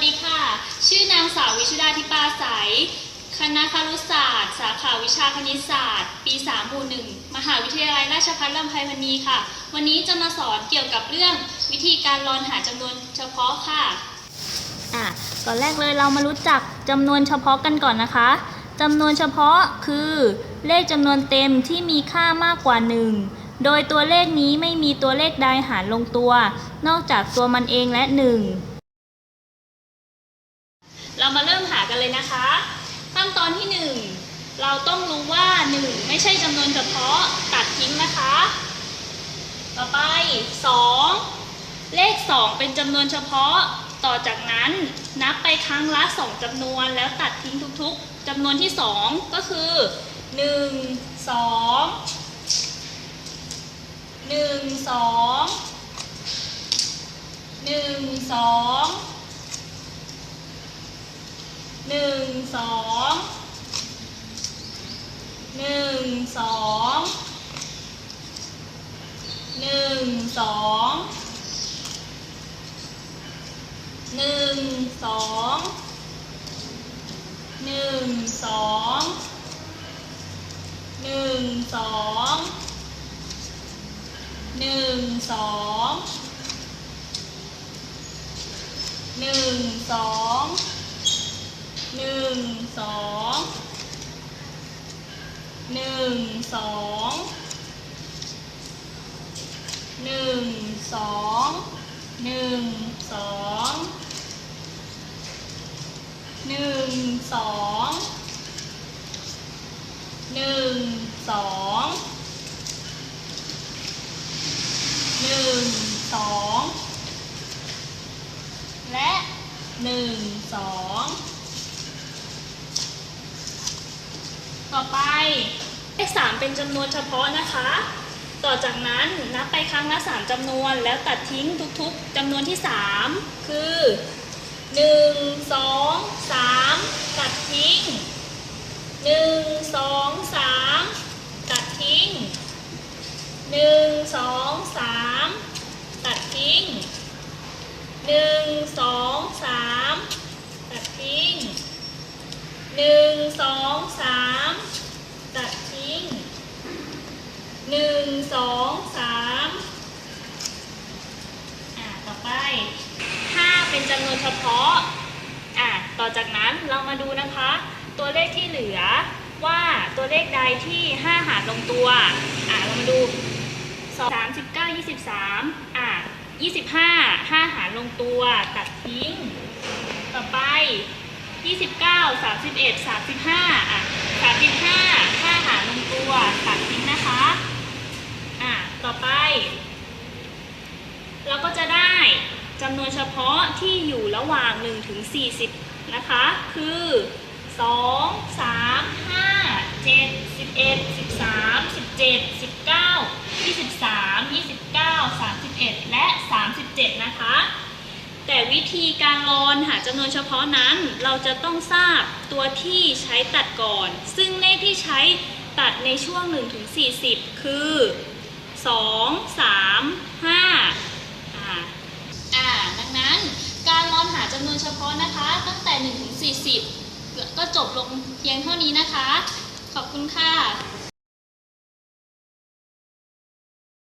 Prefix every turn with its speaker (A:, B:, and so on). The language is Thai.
A: สดีค่ะ ชื่อนางสาววิชุดาธิปาสายคณะครุศาสตร์ สาขาวิชาคณิตศาสตร์ ปี3ามูหนึ่งมหาวิทยาลัยราชภัฏลำไพพรรณีค่ะ วันนี้จะมาสอนเกี่ยวกับเรื่องวิธีการรอนหาจำนวนเฉพาะค่ะ
B: อะก่อนแรกเลยเรามารู้จักจำนวนเฉพาะกันก่อนนะคะจำนวนเฉพาะคือเลขจำนวนเต็มที่มีค่ามากกว่า 1 โดยตัวเลขนี้ไม่มีตัวเลขใดหารลงตัว นอกจากตัวมันเองและ 1
A: ข้อนที่ 1 เราต้องรู้ว่า 1 ไม่ใช่จำนวนเฉพาะตัดทิ้งนะคะ ต่อไป 2 เลข 2 เป็นจำนวนเฉพาะ ต่อจากนั้นนับไปครั้งละ 2จำนวนแล้วตัดทิ้งทุกๆจำนวนที่ 2 ก็คือ 1 2 1 2 1 2หนึ่ งสองหนึ่งสองหนึ่งสองหนึ่งสองหนึ่งสองหนึ่งสองหนึ่งสองหนึ่งสอง หนึ่งสองหนึ่งสองหนึ่งสองหนึ่งสองหนึ่งสองหนึ่งสองและหนึ่งสองต่อไป 3 เป็นจำนวนเฉพาะนะคะ ต่อจากนั้นนับไปครั้งละ 3จำนวน แล้วตัดทิ้งทุกๆจำนวนที่ 3 คือ 1 2 3 ตัดทิ้ง 1 2 3 ตัดทิ้ง 1 2 3 ตัดทิ้ง 1 2 3 ตัดทิ้ง 1 2 3 หนึ่งสองสามอ่าต่อไปห้าเป็นจำนวนเฉพาะอ่าต่อจากนั้นเรามาดูนะคะ ตัวเลขที่เหลือว่าตัวเลขใดที่ห้าหารลงตัว อ่าเรามาดูสามสิบเก้ายี่สิบสามอะยี่สิบห้าห้าหารลงตัวตัดทิ้ง ต่อไปยี่สิบเก้าสามสิบเอ็ดสามสิบห้าอะสามสิบห้าห้าหารลงตัวตัดทิ้งนะคะ อะต่อไป เราก็จะได้จำนวนเฉพาะที่อยู่ระหว่าง 1 ถึง 40 นะคะ คือ 2 3 5 7 11 13 17 19 23 29 31 และ 37 นะคะ แต่วิธีการรอนหาจำนวนเฉพาะนั้น เราจะต้องทราบตัวที่ใช้ตัดก่อน ซึ่งเลขที่ใช้ตัดในช่วง สองสามห้าอ่าอ่าดังนั้นการลอนหาจำนวนเฉพาะนะคะ ตั้งแต่1ถึง40 ก็จบลงเพียงเท่านี้นะคะ ขอบคุณค่ะ